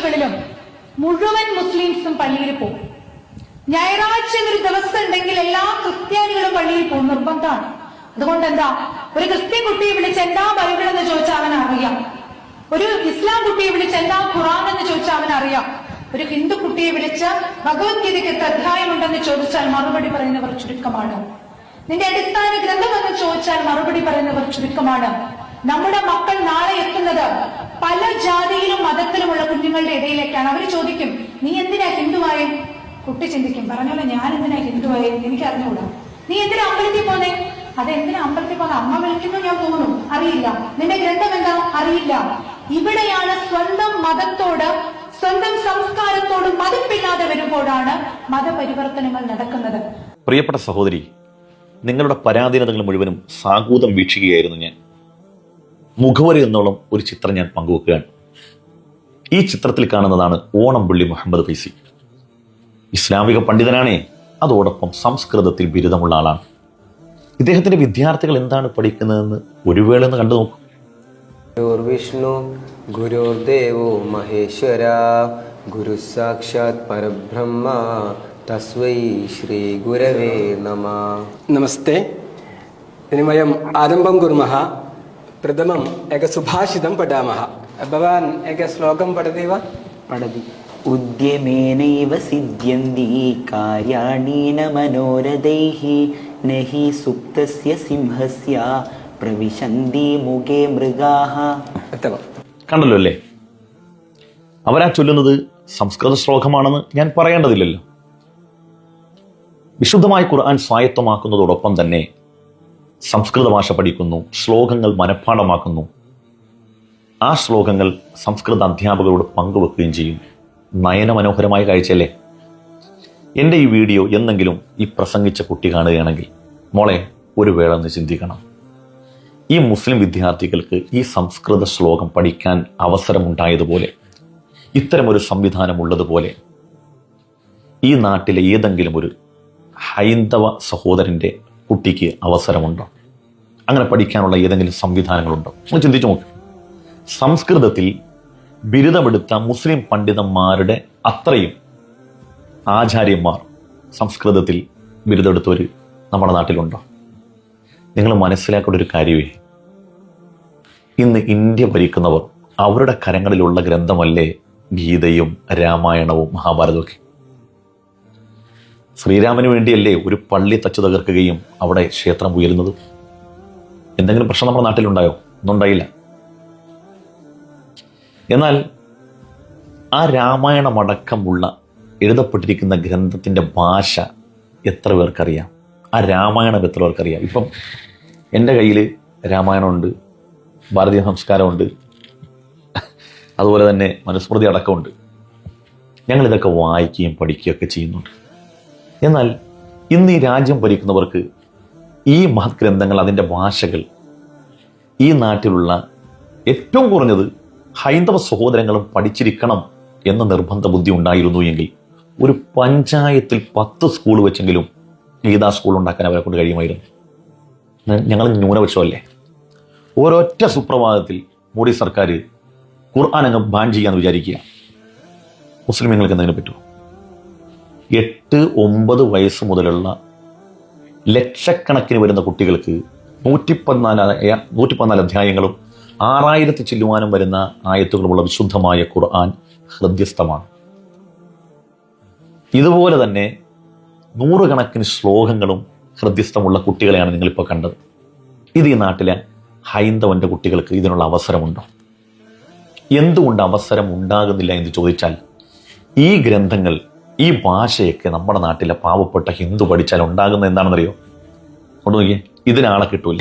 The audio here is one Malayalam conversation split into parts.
ഞായറാഴ്ചകളിലും മുഴുവൻ മുസ്ലിംസും പള്ളിയിൽ പോകും. ഞായറാഴ്ച ഒരു ദിവസം ഉണ്ടെങ്കിൽ എല്ലാ ക്രിസ്ത്യാനികളും പള്ളിയിൽ പോകും. നിർബന്ധമാണ്. അതുകൊണ്ട് എന്താ ഒരു ക്രിസ്ത്യൻ കുട്ടിയെ വിളിച്ച് എന്താ ബൈബിൾ എന്ന് ചോദിച്ചാൽ അവൻ അറിയാം. ഒരു ഇസ്ലാം കുട്ടിയെ വിളിച്ച് എന്താ ഖുറാൻ എന്ന് ചോദിച്ചാൽ അവൻ അറിയാം. ഒരു ഹിന്ദു കുട്ടിയെ വിളിച്ച് ഭഗവത്ഗീതയ്ക്ക് എത്ര അധ്യായമുണ്ടെന്ന് ചോദിച്ചാൽ മറുപടി പറയുന്നവർ ചുരുക്കമാണ്. നിന്റെ അടിസ്ഥാന ഗ്രന്ഥം എന്ന് ചോദിച്ചാൽ മറുപടി പറയുന്നവർ ചുരുക്കമാണ്. നമ്മുടെ മക്കൾ നാളെ എത്തുന്നത് പല ജാതിയിലും മതത്തിലുമുള്ള കുഞ്ഞുങ്ങളുടെ അവർ ചോദിക്കും നീ എന്തിനാ ഹിന്ദുവായ? കുട്ടി ചിന്തിക്കും പറഞ്ഞോലെ ഞാൻ എന്തിനാ ഹിന്ദുവായ? എനിക്ക് അറിഞ്ഞുകൂടാ നീ എന്തിനാ അമ്പലത്തിൽ പോന്നെ? അത് എന്തിനാ അമ്പലത്തിൽ പോന്നെ? അമ്മ വിളിക്കുന്നു ഞാൻ പോകുന്നു. അറിയില്ല. നിന്റെ ഗ്രന്ഥം എന്താ? അറിയില്ല. ഇവിടെയാണ് സ്വന്തം മതത്തോട് സ്വന്തം സംസ്കാരത്തോട് മതിപ്പില്ലാതെ വരുമ്പോഴാണ് മതപരിവർത്തനങ്ങൾ നടക്കുന്നത്. പ്രിയപ്പെട്ട സഹോദരി നിങ്ങളുടെ പരാധീനതകൾ മുഴുവനും സാഗൂതം വീക്ഷിക്കുകയായിരുന്നു ഞാൻ. മുഖവരി എന്നോളം ഒരു ചിത്രം ഞാൻ പങ്കുവെക്കുകയാണ്. ഈ ചിത്രത്തിൽ കാണുന്നതാണ് ഓണംപുള്ളി മുഹമ്മദ് ഫൈസി. ഇസ്ലാമിക പണ്ഡിതനാണേ. അതോടൊപ്പം സംസ്കൃതത്തിൽ ബിരുദമുള്ള ആളാണ്. ഇദ്ദേഹത്തിന്റെ വിദ്യാർത്ഥികൾ എന്താണ് പഠിക്കുന്നതെന്ന് ഒരു വേള ഒന്ന് കണ്ടു നോക്കും. വിഷ്ണു ഗുരുദേവോ മഹേശ്വര ഗുരു സാക്ഷാത് പരബ്രഹ്മ തസ്വൈ ശ്രീ ഗുരവേ നമ. നമസ്തേ. ഇനി വയം ആരംഭം കുർമ്മ പ്രഥമം ഏക സുഭാഷിതം പഠാമ भवान् एकं श्लोकं पठति वा पठति उद्यमेनैव सिद्ध्यन्ति कार्याणि न मनोरथैः न हि सुप्तस्य सिंहस्य प्रविशन्ति मुखे मृगाः उत्तमं കണ്ടല്ലോ അല്ലേ അവരാ ചൊല്ലുന്നത് സംസ്കൃത ശ്ലോകമാണെന്ന് ഞാൻ പറയേണ്ടതില്ലല്ലോ വിശുദ്ധമായ ഖുർആൻ സ്വായത്തമാക്കുന്നതോടൊപ്പം തന്നെ സംസ്കൃത ഭാഷ പഠിക്കുന്നു ശ്ലോകങ്ങൾ മനഃപ്പാഠമാക്കുന്നു ആ ശ്ലോകങ്ങൾ സംസ്കൃത അധ്യാപകരോട് പങ്കുവെക്കുകയും ചെയ്യും. നയനമനോഹരമായ കാഴ്ചയല്ലേ? എന്റെ ഈ വീഡിയോ എന്നെങ്കിലും ഈ പ്രസംഗിച്ച കുട്ടി കാണുകയാണെങ്കിൽ മോളെ ഒരു വേള ഒന്ന് ചിന്തിക്കണം. ഈ മുസ്ലിം വിദ്യാർത്ഥികൾക്ക് ഈ സംസ്കൃത ശ്ലോകം പഠിക്കാൻ അവസരമുണ്ടായതുപോലെ ഇത്തരമൊരു സംവിധാനം ഉള്ളതുപോലെ ഈ നാട്ടിലെ ഏതെങ്കിലും ഒരു ഹൈന്ദവ സഹോദരന്റെ കുട്ടിക്ക് അവസരമുണ്ടോ? അങ്ങനെ പഠിക്കാനുള്ള ഏതെങ്കിലും സംവിധാനങ്ങളുണ്ടോ? ഒന്ന് ചിന്തിച്ചു നോക്ക്. സംസ്കൃതത്തിൽ ബിരുദമെടുത്ത മുസ്ലിം പണ്ഡിതന്മാരുടെ അത്രയും ആചാര്യന്മാർ സംസ്കൃതത്തിൽ ബിരുദമെടുത്തവർ നമ്മുടെ നാട്ടിലുണ്ടോ? നിങ്ങൾ മനസ്സിലാക്കേണ്ട ഒരു കാര്യമേ ഇന്ന് ഇന്ത്യ ഭരിക്കുന്നവർ അവരുടെ കരങ്ങളിലുള്ള ഗ്രന്ഥമല്ലേ ഗീതയും രാമായണവും മഹാഭാരതവും ഒക്കെ? ശ്രീരാമന് വേണ്ടിയല്ലേ ഒരു പള്ളി തച്ചു തകർക്കുകയും അവിടെ ക്ഷേത്രം ഉയരുന്നതും? എന്തെങ്കിലും പ്രശ്നം നമ്മുടെ നാട്ടിലുണ്ടായോ? ഒന്നും ഉണ്ടായില്ല. എന്നാൽ ആ രാമായണമടക്കമുള്ള എഴുതപ്പെട്ടിരിക്കുന്ന ഗ്രന്ഥത്തിന്റെ ഭാഷ എത്ര പേർക്കറിയാം? ആ രാമായണം എത്ര പേർക്കറിയാം? ഇപ്പം എന്റെ കയ്യിൽ രാമായണമുണ്ട് ഭാരതീയ സംസ്കാരമുണ്ട് അതുപോലെ തന്നെ മനുസ്മൃതി അടക്കമുണ്ട്. ഞങ്ങളിതൊക്കെ വായിക്കുകയും പഠിക്കുകയൊക്കെ ചെയ്യുന്നുണ്ട്. എന്നാൽ ഇന്ന് ഈ രാജ്യം ഭരിക്കുന്നവർക്ക് ഈ മഹത് ഗ്രന്ഥങ്ങൾ അതിന്റെ ഭാഷകൾ ഈ നാട്ടിലുള്ള ഏറ്റവും കുറഞ്ഞത് ഹൈന്ദവ സഹോദരങ്ങളും പഠിച്ചിരിക്കണം എന്ന നിർബന്ധ ബുദ്ധി ഉണ്ടായിരുന്നു എങ്കിൽ ഒരു പഞ്ചായത്തിൽ പത്ത് സ്കൂൾ വെച്ചെങ്കിലും ഗീതാ സ്കൂൾ ഉണ്ടാക്കാൻ അവരെ കൊണ്ട് കഴിയുമായിരുന്നു? ഞങ്ങൾ ന്യൂനപക്ഷമല്ലേ? ഒരൊറ്റ സുപ്രഭാതത്തിൽ മോഡി സർക്കാർ ഖുർആൻ അങ്ങ് ബാൻ ചെയ്യാന്ന് വിചാരിക്കുക. മുസ്ലിമീങ്ങൾക്ക് എന്തെങ്കിലും പറ്റുമോ? എട്ട് ഒമ്പത് വയസ്സ് മുതലുള്ള ലക്ഷക്കണക്കിന് വരുന്ന കുട്ടികൾക്ക് നൂറ്റിപ്പതിനാല് നൂറ്റിപ്പതിനാല് നൂറ്റി അധ്യായങ്ങളും ആറായിരത്തി ചില്ലുവാനും വരുന്ന ആയത്തുകളുള്ള വിശുദ്ധമായ ഖുർആൻ ഹൃദ്യസ്ഥമാണ്. ഇതുപോലെ തന്നെ നൂറുകണക്കിന് ശ്ലോകങ്ങളും ഹൃദ്യസ്ഥമുള്ള കുട്ടികളെയാണ് നിങ്ങളിപ്പോൾ കണ്ടത്. ഇത് ഈ നാട്ടിലെ ഹൈന്ദവന്റെ കുട്ടികൾക്ക് ഇതിനുള്ള അവസരമുണ്ടോ? എന്തുകൊണ്ട് അവസരം ഉണ്ടാകുന്നില്ല എന്ന് ചോദിച്ചാൽ ഈ ഗ്രന്ഥങ്ങൾ ഈ ഭാഷയൊക്കെ നമ്മുടെ നാട്ടിലെ പാവപ്പെട്ട ഹിന്ദു പഠിച്ചാൽ ഉണ്ടാകുന്ന എന്താണെന്നറിയോ? കൊണ്ടു നോക്കിയേ ഇതിനാളെ കിട്ടൂല.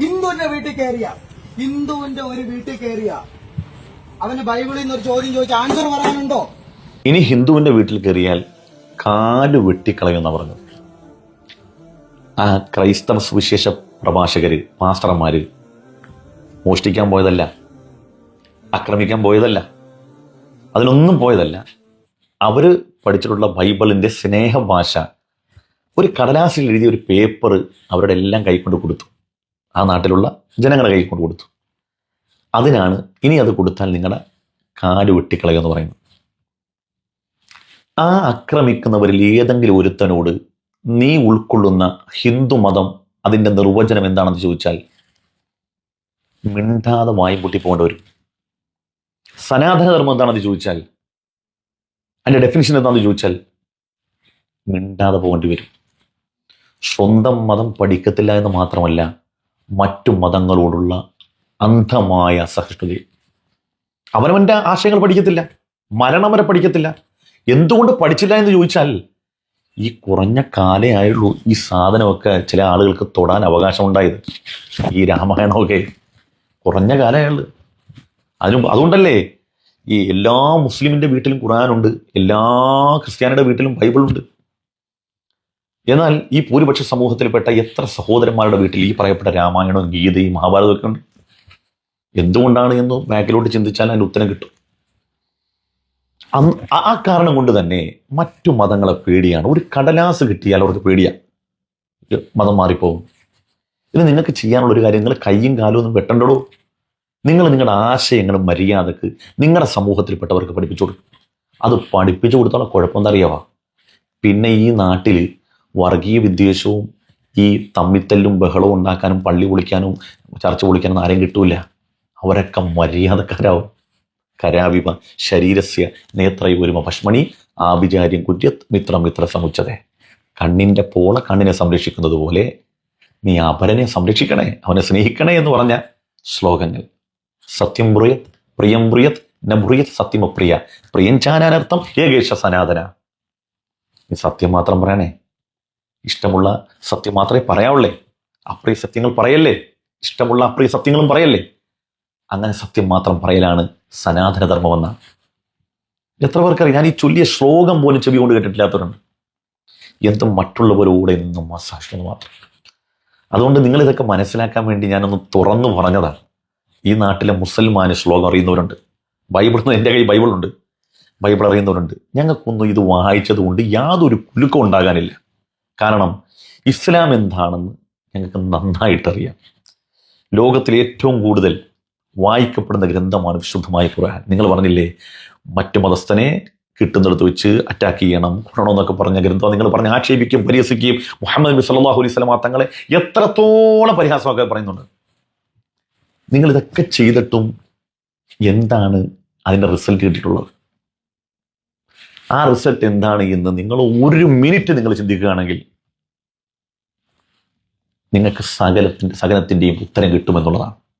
ഹിന്ദുവിന്റെ വീട്ടിൽ കയറിയ. ഹിന്ദുവിന്റെ ഒരു വീട്ടിൽ കയറിയ. അവന് ബൈബിളിൽ നിന്ന് ഒരു ചോദ്യം ചോദിച്ച ആൻസർ പറയാനുണ്ടോ? ഇനി ഹിന്ദുവിന്റെ വീട്ടിൽ കയറിയാൽ കാൽ വെട്ടിക്കളയുമെന്നാണ് പറഞ്ഞു ആ ക്രൈസ്തവ സുവിശേഷ പ്രഭാഷകര് മാസ്റ്റർമാര് മോഷ്ടിക്കാൻ പോയതല്ല. ആക്രമിക്കാൻ പോയതല്ല. അതിനൊന്നും പോയതല്ല. അവർ പഠിച്ചിട്ടുള്ള ബൈബിളിന്റെ സ്നേഹഭാഷ. ഒരു കടലാസിൽ എഴുതിയ ഒരു പേപ്പർ അവരുടെ എല്ലാം കൈക്കൊണ്ട് കൊടുത്തു. ആ നാട്ടിലുള്ള ജനങ്ങളുടെ കൈ കൊണ്ട് കൊടുത്തു. അതിനാണ് ഇനി അത് കൊടുത്താൽ നിങ്ങളുടെ കാൽ വെട്ടിക്കളയെന്ന് പറയുന്നത്. ആ ആക്രമിക്കുന്നവരിൽ ഏതെങ്കിലും ഒരുത്തനോട് നീ ഉൾക്കൊള്ളുന്ന ഹിന്ദു മതം അതിന്റെ നിർവചനം എന്താണെന്ന് ചോദിച്ചാൽ മിണ്ടാതെ വായും പൊട്ടി പോകേണ്ടി വരും. സനാതന ധർമ്മം എന്താണെന്ന് ചോദിച്ചാൽ അതിന്റെ ഡെഫിനിഷൻ എന്താണെന്ന് ചോദിച്ചാൽ മിണ്ടാതെ പോകേണ്ടി വരും. സ്വന്തം മതം പഠിക്കത്തില്ല എന്ന് മാത്രമല്ല മറ്റു മതങ്ങളോടുള്ള അന്ധമായ സഹിഷ്ണുത. അവനവന്റെ ആശയങ്ങൾ പഠിക്കത്തില്ല മരണം വരെ പഠിക്കത്തില്ല. എന്തുകൊണ്ട് പഠിച്ചില്ല എന്ന് ചോദിച്ചാൽ ഈ കുറഞ്ഞ കാലേ ആയുള്ളൂ ഈ സാധനമൊക്കെ ചില ആളുകൾക്ക് തൊടാൻ അവകാശമുണ്ടായത്. ഈ രാമായണമൊക്കെ കുറഞ്ഞ കാലമായുള്ളൂ അതിനും അതുകൊണ്ടല്ലേ ഈ എല്ലാ മുസ്ലിമിന്റെ വീട്ടിലും ഖുറാനുണ്ട് എല്ലാ ക്രിസ്ത്യാനിയുടെ വീട്ടിലും ബൈബിളുണ്ട്. എന്നാൽ ഈ ഭൂരിപക്ഷ സമൂഹത്തിൽപ്പെട്ട എത്ര സഹോദരന്മാരുടെ വീട്ടിൽ ഈ പറയപ്പെട്ട രാമായണവും ഗീതയും മഹാഭാരതമൊക്കെ ഉണ്ട്? എന്തുകൊണ്ടാണ് എന്ന് ബാക്കിലോട്ട് ചിന്തിച്ചാൽ അതിന് ഉത്തരം കിട്ടും. ആ- കാരണം കൊണ്ട് തന്നെ മറ്റു മതങ്ങളെ പേടിയാണ്. ഒരു കടലാസ് കിട്ടിയാൽ അവർക്ക് പേടിയാണ് മതം മാറിപ്പോകും. ഇത് നിങ്ങൾക്ക് ചെയ്യാനുള്ള ഒരു കാര്യം നിങ്ങൾ കയ്യും കാലും ഒന്നും വെട്ടണ്ടടോ? നിങ്ങൾ നിങ്ങളുടെ ആശയങ്ങളും മര്യാദയ്ക്ക് നിങ്ങളുടെ സമൂഹത്തിൽപ്പെട്ടവർക്ക് പഠിപ്പിച്ചു കൊടുക്കും. അത് പഠിപ്പിച്ചു കൊടുത്തുള്ള കുഴപ്പം എന്താ പിന്നെ ഈ നാട്ടിൽ വർഗീയ വിദ്വേഷവും ഈ തമ്മിത്തല്ലും ബഹളവും ഉണ്ടാക്കാനും പള്ളി പൊളിക്കാനും ചർച്ച പൊളിക്കാനും ആരെയും കിട്ടൂല. അവരൊക്കെ മര്യാദക്കാരാവും. കരാവിമ ശരീരസ്യ നേത്രയുരുമ ഭഷ്മണി ആഭിചാര്യം കുര്യത്ത് മിത്ര മിത്ര സമുച്ചതേ. കണ്ണിന്റെ പോള കണ്ണിനെ സംരക്ഷിക്കുന്നത് പോലെ നീ അപരനെ സംരക്ഷിക്കണേ അവനെ സ്നേഹിക്കണേ എന്ന് പറഞ്ഞ ശ്ലോകങ്ങൾ. സത്യം ബ്രുയത് പ്രിയം ബ്രുയത് നബ്രുയത് സത്യമപ്രിയ പ്രിയം ചാനാനർത്ഥം ഏകേശ സനാതന. ഈ സത്യം മാത്രം പറയണേ. ഇഷ്ടമുള്ള സത്യം മാത്രമേ പറയാവുള്ളേ. അപ്രിയ സത്യങ്ങൾ പറയല്ലേ? ഇഷ്ടമുള്ള അപ്രിയ സത്യങ്ങളും പറയല്ലേ? അങ്ങനെ സത്യം മാത്രം പറയലാണ് സനാതനധർമ്മമെന്ന. എത്ര പേർക്കറിയാം? ഞാൻ ഈ ചൊല്ലിയ ശ്ലോകം പോലും ചെവി കൊണ്ട് കേട്ടിട്ടില്ലാത്തവരുണ്ട്. എന്തും മറ്റുള്ളവരോട് എന്നും അസാക്ഷ്യം മാത്രം. അതുകൊണ്ട് നിങ്ങൾ ഇതൊക്കെ മനസ്സിലാക്കാൻ വേണ്ടി ഞാനൊന്ന് തുറന്നു പറഞ്ഞതാണ് ഈ നാട്ടിലെ മുസൽമാന് ശ്ലോകം അറിയുന്നവരുണ്ട്. ബൈബിൾ എന്റെ കയ്യിൽ ബൈബിളുണ്ട്. ബൈബിൾ അറിയുന്നവരുണ്ട്. ഞങ്ങൾക്കൊന്നും ഇത് വായിച്ചത് കൊണ്ട് യാതൊരു കുലുക്കം ഉണ്ടാകാനില്ല. കാരണം ഇസ്ലാം എന്താണെന്ന് ഞങ്ങൾക്ക് നന്നായിട്ടറിയാം. ലോകത്തിൽ ഏറ്റവും കൂടുതൽ വായിക്കപ്പെടുന്ന ഗ്രന്ഥമാണ് വിശുദ്ധമായ ഖുർആൻ. നിങ്ങൾ പറഞ്ഞില്ലേ മറ്റു മതസ്ഥനെ കിട്ടുന്നിടത്ത് വെച്ച് അറ്റാക്ക് ചെയ്യണം എന്നൊക്കെ പറഞ്ഞ ഗ്രന്ഥം നിങ്ങൾ പറഞ്ഞ് ആക്ഷേപിക്കും പരിഹസിക്കുകയും മുഹമ്മദ് നബി സല്ലല്ലാഹു അലൈഹി സ്വലമ തങ്ങളെ എത്രത്തോളം പരിഹാസമൊക്കെ പറയുന്നുണ്ട്. നിങ്ങൾ ഇതൊക്കെ ചെയ്തിട്ടും എന്താണ് അതിന്റെ റിസൾട്ട് കിട്ടിയിട്ടുള്ളത്? ആ റിസൾട്ട് എന്താണ് എന്ന് നിങ്ങൾ ഒരു മിനിറ്റ് നിങ്ങൾ ചിന്തിക്കുകയാണെങ്കിൽ നിങ്ങൾക്ക് സകലത്തിന്റെ സകലത്തിന്റെയും ഉത്തരം കിട്ടുമെന്നുള്ളതാണ്.